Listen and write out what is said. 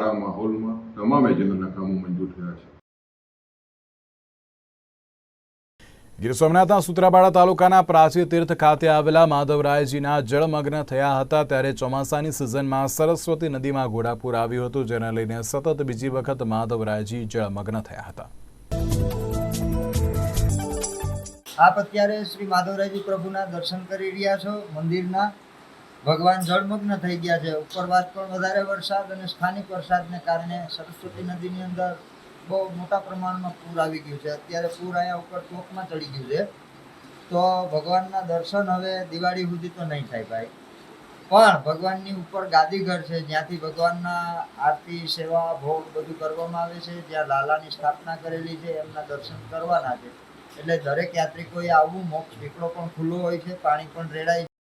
આ માહોલમાં તમામ એજન્ડાના કામો મંજૂર થયા છે. ગીર સોમનાથના સુત્રાપાડા તાલુકાના પ્રાચી તીર્થ ખાતે આવેલા માધવરાયજીના જળમગ્ન થયા હતા ત્યારે ચોમાસાની સિઝનમાં સરસ્વતી નદીમાં ઘોડાપૂર આવ્યું હતું જેને લઈને સતત બીજી વખત માધવરાયજી જળમગ્ન થયા હતા. આપ અત્યારે શ્રી માધવરાયજી પ્રભુના દર્શન કરી રહ્યા છો મંદિરના. ભગવાન જળમગ્ન થઈ ગયા છે. ઉપરવાસ પણ વધારે વરસાદ અને સ્થાનિક વરસાદને કારણે સરસ્વતી નદીની અંદર બહુ મોટા પ્રમાણમાં પૂર આવી ગયું છે. અત્યારે પૂર અહીંયા ઉપર ચોકમાં ચડી ગયું છે. તો ભગવાનના દર્શન હવે દિવાળી સુધી તો નહીં થાય ભાઈ. પણ ભગવાનની ઉપર ગાદીઘર છે. જ્યાંથી ભગવાનના આરતી, સેવા, ભોગ બધું કરવામાં આવે છે. જ્યાં લાલાની સ્થાપના કરેલી છે, એમના દર્શન કરવાના છે. એટલે દરેક યાત્રિકોએ આવવું મોક્ષ પીપળો પણ ખુલ્લો હોય છે. પાણી પણ રેડાય